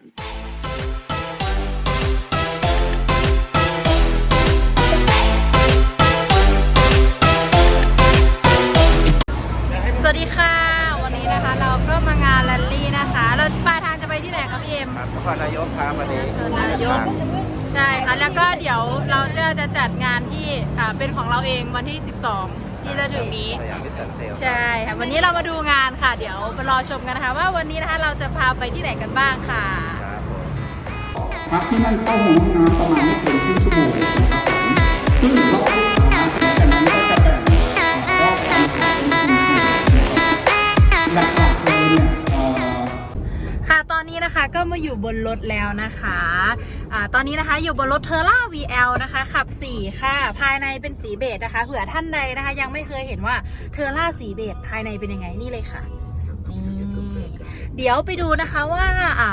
hands. สวัสดีค่ะ วันนี้นะคะเราก็มางานแรลลี่นะคะเราปลายทางจะไปที่ไหนคะพี่เอ็ม ครับนครนายกครับวันนี้นายก ใช่ค่ะแล้วก็เดี๋ยวเราจะจะจัดงานที่อ่าเป็นของเราเองวันที่ 12 ที่จะถึงนี้ สยามมิสเซนเซลใช่ค่ะวันนี้เรามาดูงานค่ะ เดี๋ยวไปรอชมกันนะคะ ว่าวันนี้นะคะเราจะพาไปที่ไหนกันบ้างค่ะ ครับผม พักที่นั่นเข้าห้องน้ำประมาณไม่เกินครึ่งชั่วโมงนะครับผมซึ่งรอบลูกค้า มาอยู่บนรถแล้วนะคะอะตอนนี้นะคะอยู่บนรถเทอร่า VL นะคะขับ4ค่ะ ภายในเป็นสีเบจนะคะเผื่อท่านใดนะคะ ยังไม่เคยเห็นว่าเทอร่าสีเบจภายในเป็นยังไงนี่เลยค่ะนี่เดี๋ยวไปดูนะคะว่าอ่า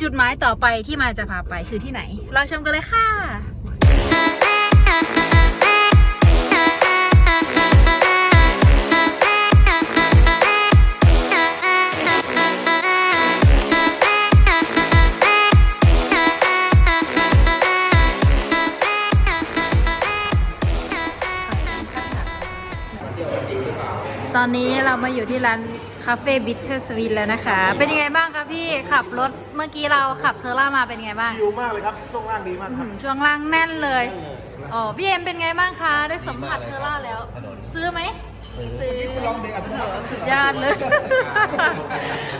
จุดหมายต่อไปที่มาจะพาไปคือที่ไหน เราชมกันเลยค่ะ ตอนนี้เรามาอยู่ที่ร้านคาเฟ่บิทเทอร์สวีทแล้วนะคะ เป็นยังไงบ้างคะพี่ขับรถเมื่อกี้เราขับเทอร่ามาเป็นยังไงบ้างชิลมากเลยครับช่วงล่างดีมากอื้อครัหืบอช่วงล่างแน่นเลยอ๋อพี่เอ็มเป็นไงบ้างคะได้สัมผัสเทอร่าแล้ว ซื้อไหมซื้อลองเด็กอัตโนสุดยอดเลย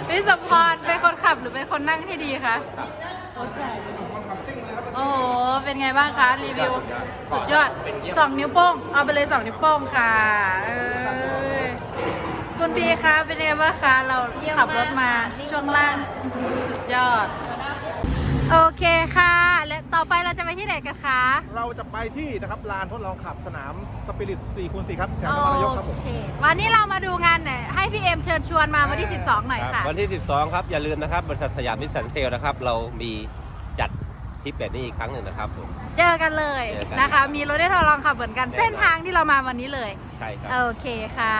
พี่สมพรเป็นคนขับหรือเป็นคนนั่งที่ดีคะโอเค โอ้โห เป็นไงบ้างคะ รีวิว สุดยอดสองนิ้วโป้ง เอาไปเลยสองนิ้วโป้งค่ะเอ้ย คุณพีคะเป็นไงบ้างคะ เราขับรถมาช่วงล่างสุดยอด โอเคค่ะ และต่อไปเราจะไปที่ไหนกันคะเราจะไปที่นะครับลานทดลองขับสนามสปิริต4คูณ4ครับแถวโอนครนายกครับผมเควันนี้เรามาดูงานหน่อยให้พี่เอ็มเชิญชวนมาวันที่ 12 หน่อยครับค่ะ วันที่ 12 ครับ อย่าลืมนะครับ บริษัทสยามมิสเซนเซลนะครับ เรามีจัดทริปแบบนี้อีกครั้งหนึ่งนะครับผม เจอกันเลยเจอกันนะคะ มีรถได้ทดลองขับเหมือนกัน แน่นอน เส้นทางที่เรามาวันนี้เลย ใช่ครับ โอเคค่ะ